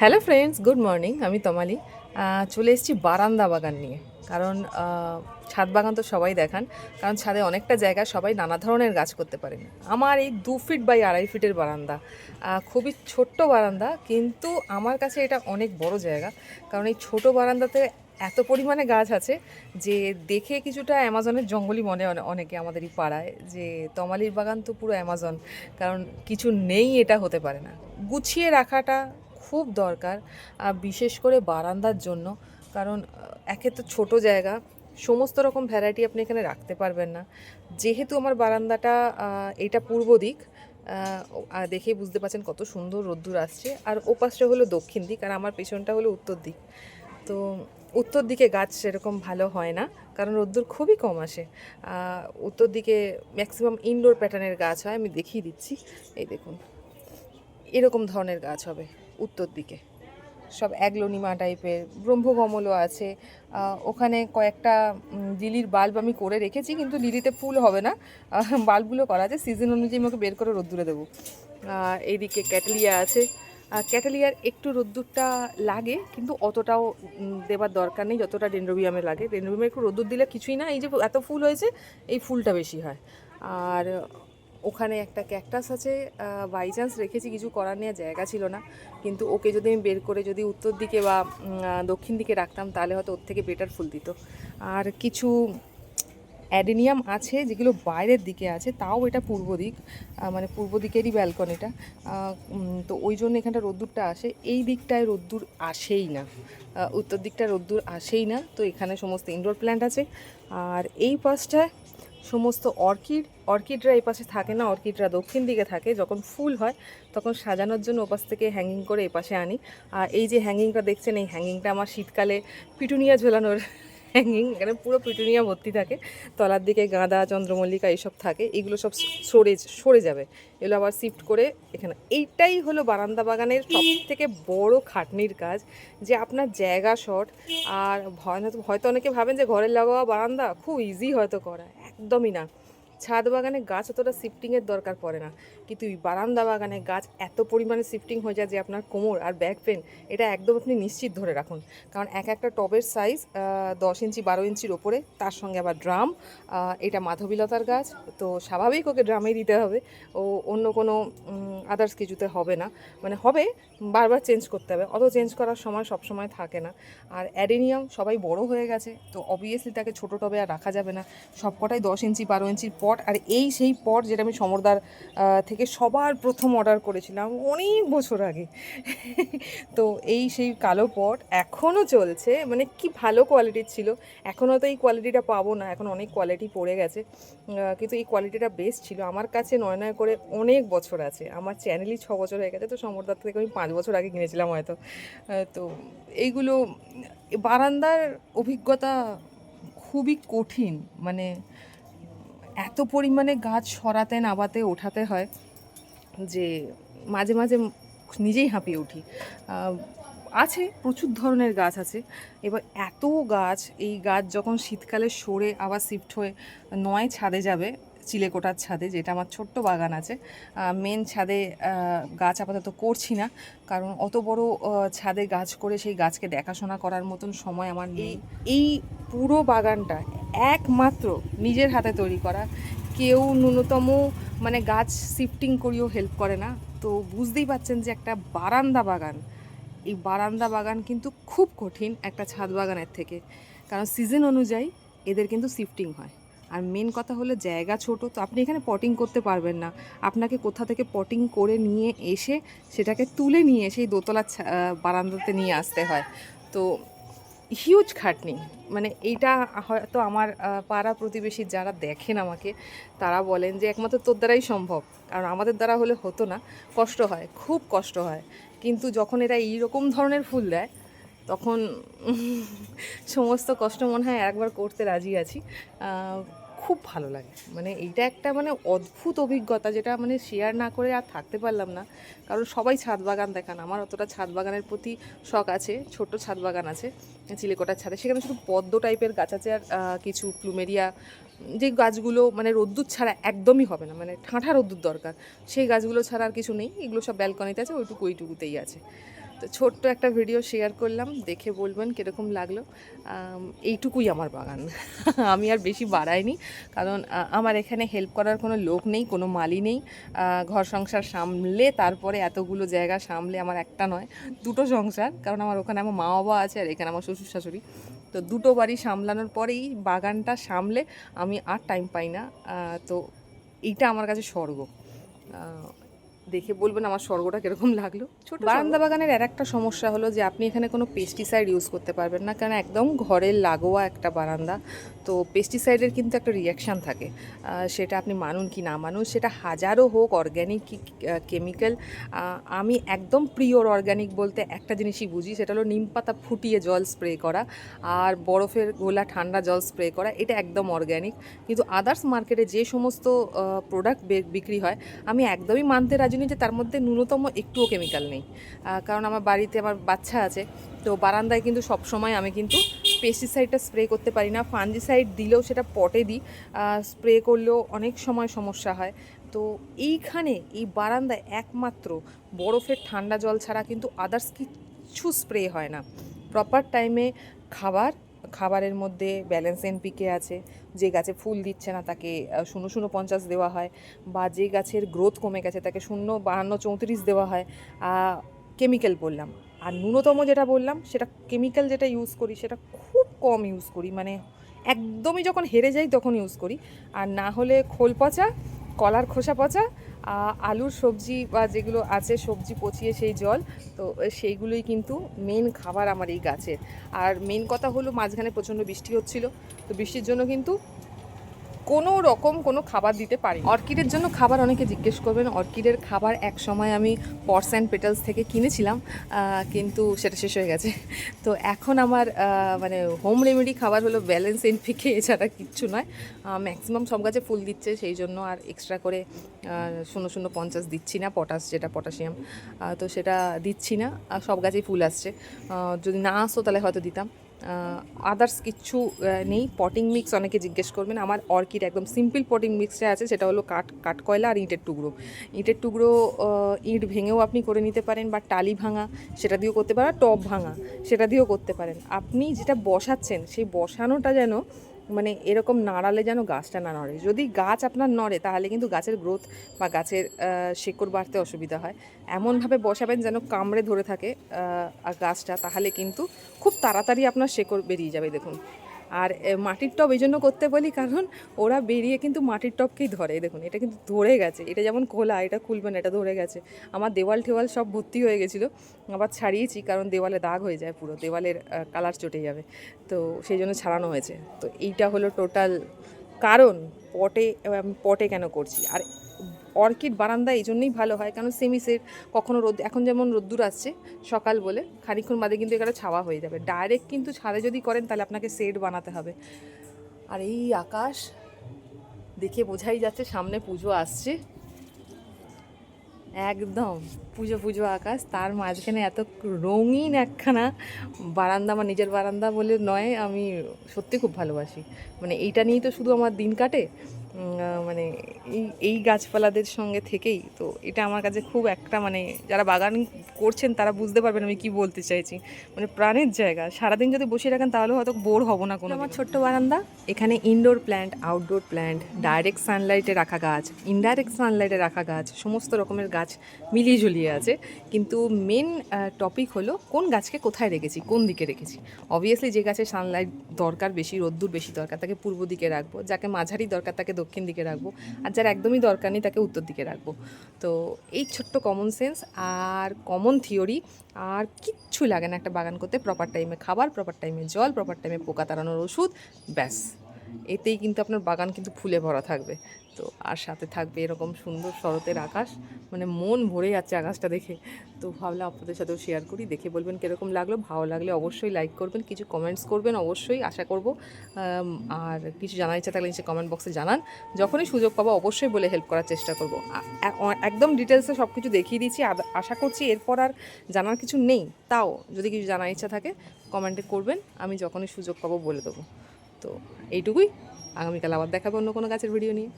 Hello friends good morning আমি তমালি। চলে এসেছি বারান্দা বাগান নিয়ে। কারণ ছাদ বাগান তো সবাই দেখান, কারণ ছাদে অনেকটা জায়গা সবাই নানা ধরনের গাছ করতে পারেন। আমার এই দু ফিট বাই আড়াই ফিটের বারান্দা। খুবই ছোট্ট বারান্দা, কিন্তু আমার কাছে এটা অনেক বড় জায়গা। কারণ এই ছোট বারান্দাতে এত পরিমাণে গাছ আছে যে দেখে কিছুটা অ্যামাজনের জঙ্গলই মনে অনেকে আমাদের এই পাড়ায় যে তমালির বাগান তো পুরো অ্যামাজন, কারণ কিছু নেই এটা হতে পারে না। গুছিয়ে রাখাটা খুব দরকার, আর বিশেষ করে বারান্দার জন্য। কারণ একে তো ছোট জায়গা, সমস্ত রকম ভ্যারাইটি আপনি এখানে রাখতে পারবেন না। যেহেতু আমার বারান্দাটা এটা পূর্ব দিক দেখেই বুঝতে পারছেন কত সুন্দর রোদ্দুর আসছে। আর ওপাশটা হলো দক্ষিণ দিক, আর আমার পেছনটা হলো উত্তর দিক। তো উত্তর দিকে গাছ সেরকম ভালো হয় না, কারণ রোদ্দুর খুবই কম আসে। উত্তর দিকে ম্যাক্সিমাম ইনডোর প্যাটার্নের গাছ হয়, আমি দেখিয়ে দিচ্ছি। এই দেখুন, এরকম ধরনের গাছ হবে। উত্তর দিকে। সব অ্যাগ্লোনিমা টাইপের, ব্রহ্মকমলও আছে। ওখানে কয়েকটা লিলির বাল্ব আমি করে রেখেছি, কিন্তু লিলিতে ফুল হবে না। বাল্বগুলো করা আছে। সিজন অনুযায়ী আমাকে বের করে রোদ্দুরে দেবো। এইদিকে ক্যাটেলিয়া আছে। ক্যাটেলিয়ার একটু রোদ্দুরটা লাগে, কিন্তু অতটাও দেবার দরকার নেই। যতটা ডেন্ড্রোবিয়ামে লাগে। ডেন্ড্রোবিয়ামে একটু রোদ্দুর দিলে কিছুই না। এই যে এত ফুল হয়েছে, এই ফুলটা বেশি হয়। আর ওখানে একটা ক্যাকটাস আছে বাই চান্স রেখেছি, কিছু করার নেওয়ার জায়গা ছিল না। কিন্তু ওকে যদি আমি বের করে যদি উত্তর দিকে বা দক্ষিণ দিকে রাখতাম, তাহলে হয়তো ওর থেকে বেটার ফুল দিত। আর কিছু অ্যাডেনিয়াম আছে, যেগুলো বাইরের দিকে আছে, তাও এটা পূর্ব দিক মানে পূর্ব দিকেরই ব্যালকনিটা তো ওই জন্য এখানটা রোদ্দুরটা আসে। এই দিকটায় রোদ্দুর আসেই না। উত্তর দিকটায় রোদ্দুর আসেই না। তো এখানে সমস্ত ইনডোর প্ল্যান্ট আছে। আর এই পাশটায় সমস্ত অর্কিড, অর্কিডরা এই পাশে থাকে না, অর্কিডরা দক্ষিণ দিকে থাকে। যখন ফুল হয়, তখন সাজানোর জন্য ওপাশ থেকে হ্যাঙ্গিং করে এপাশে আনি। আর এই যে হ্যাঙ্গিংটা দেখছেন, এই হ্যাঙ্গিংটা আমার শীতকালে পিটুনিয়া ঝোলানোর হ্যাঙ্গিং এখানে পুরো পিটুনিয়া ভর্তি থাকে। তলার দিকে গাঁদা, চন্দ্রমল্লিকা এইসব থাকে। এগুলো সব সরে সরে যাবে। এগুলো আবার শিফট করে এখানে। এইটাই হলো বারান্দা বাগানের সব থেকে বড় খাটনির কাজ। যে আপনার জায়গা শর্ট আর হয়তো হয়তো অনেকে ভাবেন যে ঘরের লাগোয়া বারান্দা, খুব ইজি হয়তো করা। একদমই না। ছাদ বাগানে গাছ অতটা শিফটিংয়ের দরকার পড়ে না। কিন্তু বারান্দা বাগানে গাছ এত পরিমাণে শিফটিং হয়ে যায় যে আপনার কোমর আর ব্যাক পেন এটা একদম আপনি নিশ্চিত ধরে রাখুন। কারণ এক একটা টবের সাইজ দশ ইঞ্চি বারো ইঞ্চির ওপরে তার সঙ্গে আবার ড্রাম এটা মাধবীলতার গাছ তো স্বাভাবিক ওকে ড্রামেই দিতে হবে। ও অন্য কোনো আদার্স কিছুতে হবে না। মানে হবে বারবার চেঞ্জ করতে হবে। অত চেঞ্জ করার সময় সব সময় থাকে না। আর অ্যাডেনিয়াম সবাই বড় হয়ে গেছে তো অবভিয়াসলি তাকে ছোটো টবে আর রাখা যাবে না। সবকটাই দশ ইঞ্চি বারো ইঞ্চির পট আর এই সেই পট যেটা আমি সমরদার আহ, থেকে সবার প্রথম অর্ডার করেছিলাম অনেক বছর আগে। তো এই সেই কালো পট এখনও চলছে মানে কি ভালো কোয়ালিটির ছিল। এখনও তো এই কোয়ালিটিটা পাবো না, এখন অনেক কোয়ালিটি পড়ে গেছে। কিন্তু এই কোয়ালিটিটা বেস্ট ছিল। আমার কাছে নয় নয় করে অনেক বছর আছে। আমার চ্যানেলই ছ বছর হয়ে গেছে, তো সমরদার থেকে আমি পাঁচ বছর আগে কিনেছিলাম হয়তো। তো এইগুলো বারান্দার অভিজ্ঞতা খুবই কঠিন মানে এত পরিমাণে গাছ সরাতে নাবাতে ওঠাতে হয় যে মাঝে মাঝে নিজেই হাঁপিয়ে উঠি। আছে, প্রচুর ধরনের গাছ আছে। এবার এত গাছ, এই গাছ যখন শীতকালে সরে আবার শিফট হয়ে নয় ছাদে যাবে চিলেকোটার ছাদে, যেটা আমার ছোট্ট বাগান আছে। মেন ছাদে গাছ আপাতত করছি না। কারণ অত বড় ছাদে গাছ করে সেই গাছকে দেখাশোনা করার মতন সময় আমার নেই। এই পুরো বাগানটা একমাত্র নিজের হাতে তৈরি করা। কেউ ন্যূনতম মানে গাছ শিফটিং করিও হেল্প করে না। তো বুঝতেই পাচ্ছেন যে একটা বারান্দা বাগান। এই বারান্দা বাগান কিন্তু খুব কঠিন একটা ছাদ বাগানের থেকে। কারণ সিজন অনুযায়ী এদের কিন্তু শিফটিং হয়। আর মেন কথা হলো জায়গা ছোট, তো আপনি এখানে পটিং করতে পারবেন না। আপনাকে কোথা থেকে পটিং করে নিয়ে এসে সেটাকে তুলে নিয়ে এসে এই দোতলার ছা- বারান্দাতে নিয়ে আসতে হয়। তো হিউজ খাটনি। মানে এইটা হয়তো আমার পাড়া প্রতিবেশী যারা দেখেন আমাকে, তারা বলেন যে একমাত্র তোর দ্বারাই সম্ভব। কারণ আমাদের দ্বারা হলে হতো না। কষ্ট হয়, খুব কষ্ট হয়। কিন্তু যখন এরা এইরকম ধরনের ফুল দেয় তখন সমস্ত কষ্ট মনে হয় একবার করতে রাজি আছি। খুব ভালো লাগে। মানে এইটা একটা মানে অদ্ভুত অভিজ্ঞতা যেটা মানে শেয়ার না করে আর থাকতে পারলাম না। কারণ সবাই ছাদ বাগান দেখান। আমার অতটা ছাদ বাগানের প্রতি শখ আছে ছোট ছাদ বাগান আছে, চিলেকোটার ছাদে। সেখানে শুধু পদ্ম টাইপের গাছ আছে আর কিছু প্লুমেরিয়া, যে গাছগুলো মানে রোদ্দুর ছাড়া একদমই হবে না। মানে ঠাঁঠা রোদ্দুর দরকার। সেই গাছগুলো ছাড়া আর কিছু নেই। এগুলো সব ব্যালকনিতে আছে, ওইটুকু ওইটুকুতেই আছে। তো ছোট্ট একটা ভিডিও শেয়ার করলাম, দেখে বলবেন কীরকম লাগল। এইটুকুই আমার বাগান। আমি আর বেশি বাড়াইনি, কারণ আমার এখানে হেল্প করার কোনো লোক নেই, কোনো মালি নেই। ঘর সংসার সামলে তারপরে এতগুলো জায়গা সামলে আমার একটা নয়, দুটো সংসার। কারণ আমার ওখানে আমার মা বাবা আছে আর এখানে আমার শ্বশুর শাশুড়ি তো দুটো বাড়ি সামলানোর পরেই বাগানটা সামলে আমি আর টাইম পাই না। তো এইটা আমার কাছে স্বর্গ। দেখে বলবেন আমার স্বর্গটা কীরকম লাগল। ছোট বারান্দা বাগানের আর একটা সমস্যা হলো যে আপনি এখানে কোনো পেস্টিসাইড ইউজ করতে পারবেন না কারণ একদম ঘরের লাগোয়া একটা বারান্দা। তো পেস্টিসাইডের কিন্তু একটা রিয়াকশান থাকে। সেটা আপনি মানুন কি না মানুন, সেটা হাজারও হোক অর্গ্যানিক কি কেমিক্যাল আমি একদম প্রিয়র অর্গ্যানিক বলতে একটা জিনিসই বুঝি, সেটা হলো নিম পাতা ফুটিয়ে জল স্প্রে করা আর বরফের গোলা ঠান্ডা জল স্প্রে করা, এটা একদম অর্গ্যানিক কিন্তু আদার্স মার্কেটে যে সমস্ত প্রোডাক্ট বিক্রি হয়, আমি একদমই মানতে রাজি নই যে তার মধ্যে ন্যূনতম একটুও কেমিক্যাল নেই। কারণ আমার বাড়িতে আমার বাচ্চা আছে, তো বারান্দায় কিন্তু সব সময় আমি কিন্তু পেস্টিসাইডটা স্প্রে করতে পারি না। ফাঞ্জিসাইড দিলেও সেটা পটে দিই। স্প্রে করলেও অনেক সময় সমস্যা হয়। তো এইখানে, এই বারান্দায় একমাত্র বরফের ঠান্ডা জল ছাড়া কিন্তু আদার্স কিচ্ছু স্প্রে হয় না। প্রপার টাইমে খাবার, খাবারের মধ্যে ব্যালেন্স এনপিকে আছে। যে গাছে ফুল দিচ্ছে না তাকে শূন্য শূন্য পঞ্চাশ দেওয়া হয়। বা যে গাছের গ্রোথ কমে গেছে তাকে শূন্য বাহান্ন চৌত্রিশ দেওয়া হয়। কেমিক্যাল বললাম। আর ন্যূনতম যেটা বললাম, সেটা কেমিক্যাল যেটা ইউজ করি, সেটা খুব কম ইউজ করি। মানে একদমই যখন হেরে যাই তখন ইউজ করি। আর না হলে খোল পচা, কলার খোসা পচা আলুর সবজি বা যেগুলো আছে সবজি পচিয়ে সেই জল, তো সেইগুলোই কিন্তু মেন খাবার আমার এই গাছের। আর মেন কথা হলো মাঝখানে প্রচণ্ড বৃষ্টি হচ্ছিল, তো বৃষ্টির জন্য কিন্তু কোনো রকম কোনো খাবার দিতে পারি। অর্কিডের জন্য খাবার অনেকে জিজ্ঞেস করবেন, অর্কিডের খাবার এক সময় আমি পর্স অ্যান্ড পেটালস থেকে কিনেছিলাম কিন্তু সেটা শেষ হয়ে গেছে। তো এখন আমার মানে হোম রেমেডি খাবার হলো ব্যালেন্স এনপিকে এছাড়া কিচ্ছু নয়। ম্যাক্সিমাম সব গাছে ফুল দিচ্ছে, সেই জন্য আর এক্সট্রা করে শূন্য শূন্য পঞ্চাশ দিচ্ছি না, পটাশ যেটা পটাশিয়াম তো সেটা দিচ্ছি না সব গাছেই ফুল আসছে। যদি না আসতো তাহলে হয়তো দিতাম। আদার্স কিচ্ছু নেই। পটিং মিক্স অনেকে জিজ্ঞেস করবেন। আমার অর্কিড একদম সিম্পল পটিং মিক্সটা আছে, সেটা হলো কাঠ কাঠ কয়লা আর ইঁটের টুকরো। ইঁটের টুকরো ইঁট ভেঙেও আপনি করে নিতে পারেন বা টালি ভাঙা, সেটা দিয়েও করতে পারেন টপ ভাঙা, সেটা দিয়েও করতে পারেন। আপনি যেটা বসাচ্ছেন, সেই বসানোটা যেন মানে এরকম নাড়ালে যেন গাছটা না নড়ে। যদি গাছ আপনার নড়ে, তাহলে কিন্তু গাছের গ্রোথ বা গাছের শেকড় বাড়তে অসুবিধা হয়। এমনভাবে বসাবেন যেন কামড়ে ধরে থাকে আর গাছটা, তাহলে কিন্তু খুব তাড়াতাড়ি আপনার শেকড় বেরিয়ে যাবে, দেখুন। আর মাটির টব এই জন্য করতে বলি কারণ ওরা বেরিয়ে কিন্তু মাটির টবকেই ধরে। দেখুন, এটা কিন্তু ধরে গেছে। এটা যেমন খোলা, এটা খুলবে না, এটা ধরে গেছে। আমার দেওয়াল ঠেওয়াল সব ভর্তি হয়ে গেছিল। আবার ছাড়িয়েছি কারণ দেওয়ালে দাগ হয়ে যায় পুরো, দেওয়ালের কালার চটে যাবে। তো সেই জন্য ছাড়ানো হয়েছে। তো এইটা হলো টোটাল কারণ, পটে পটে কেন করছি? আর অর্কিড বারান্দা এই জন্যই ভালো হয়, কারণ সেমি সেট কখনো রোদ, এখন যেমন রোদ্দুর আসছে, সকাল বলে খানিক্ষণ বাদে কিন্তু এখানে ছাওয়া হয়ে যাবে। ডাইরেক্ট কিন্তু ছাদে যদি করেন, তাহলে আপনাকে সেট বানাতে হবে। আর এই আকাশ, দেখে বোঝাই যাচ্ছে সামনে পুজো আসছে। একদম, পুজো পুজো আকাশ, তার মাঝখানে এত রঙিন একখানা বারান্দা, আমার নিজের বারান্দা বলে নয়, আমি সত্যি খুব ভালোবাসি। মানে এইটা নিয়েই তো শুধু আমার দিন কাটে মানে এই এই গাছপালাদের সঙ্গে থেকেই, তো এটা আমার কাছে খুব একটা মানে যারা বাগান করছেন তারা বুঝতে পারবেন আমি কি বলতে চাইছি। মানে প্রাণের জায়গা, সারাদিন যদি বসে রাখেন তাহলে হয়তো বোর হব না কোনো আমার ছোট্ট বারান্দা, এখানে indoor plant outdoor plant direct সানলাইটে রাখা গাছ ইনডাইরেক্ট সানলাইটে রাখা গাছ, সমস্ত রকমের গাছ মিলিয়ে ঝুলিয়ে আছে। কিন্তু মেন টপিক হলো কোন গাছকে কোথায় রেখেছি, কোন দিকে রেখেছি। অবভিয়াসলি যে গাছের সানলাইট দরকার বেশি, রোদ্দুর বেশি দরকার, তাকে পূর্ব দিকে রাখব, যাকে মাঝারি দরকার তাকে দক্ষিণ দিকে রাখব আর যার একদমই দরকার নেই তাকে উত্তর দিকে রাখব। তো এই ছোট্ট কমন সেন্স আর কমন থিওরি আর কিচ্ছু লাগে না একটা বাগান করতে। প্রপার টাইমে খাবার প্রপার টাইমে জল প্রপার টাইমে পোকা তাড়ানোর ওষুধ, ব্যাস। এতেই কিন্তু আপনার বাগান কিন্তু ফুলে ভরা থাকবে। তো আর সাথে থাকবে এরকম সুন্দর শরতের আকাশ মানে মন ভরে যাচ্ছে আকাশটা দেখে। তো ভাবলাম আপনাদের সাথেও শেয়ার করি, দেখে বলবেন কীরকম লাগল। ভালো লাগলে অবশ্যই লাইক করবেন, কিছু কমেন্টস করবেন অবশ্যই আশা করব। আর কিছু জানার ইচ্ছা থাকলে নিচে কমেন্ট বক্সে জানান। যখনই সুযোগ পাবো অবশ্যই বলে হেল্প করার চেষ্টা করব। একদম ডিটেলসে সব কিছু দেখিয়ে দিচ্ছি। আশা করছি এরপর আর জানার কিছু নেই। তাও যদি কিছু জানার ইচ্ছা থাকে কমেন্টে করবেন। আমি যখনই সুযোগ পাবো বলে দেবো। তো এইটুকুই। আগামীকাল আবার দেখাবো অন্য কোনো গাছের ভিডিও নিয়ে।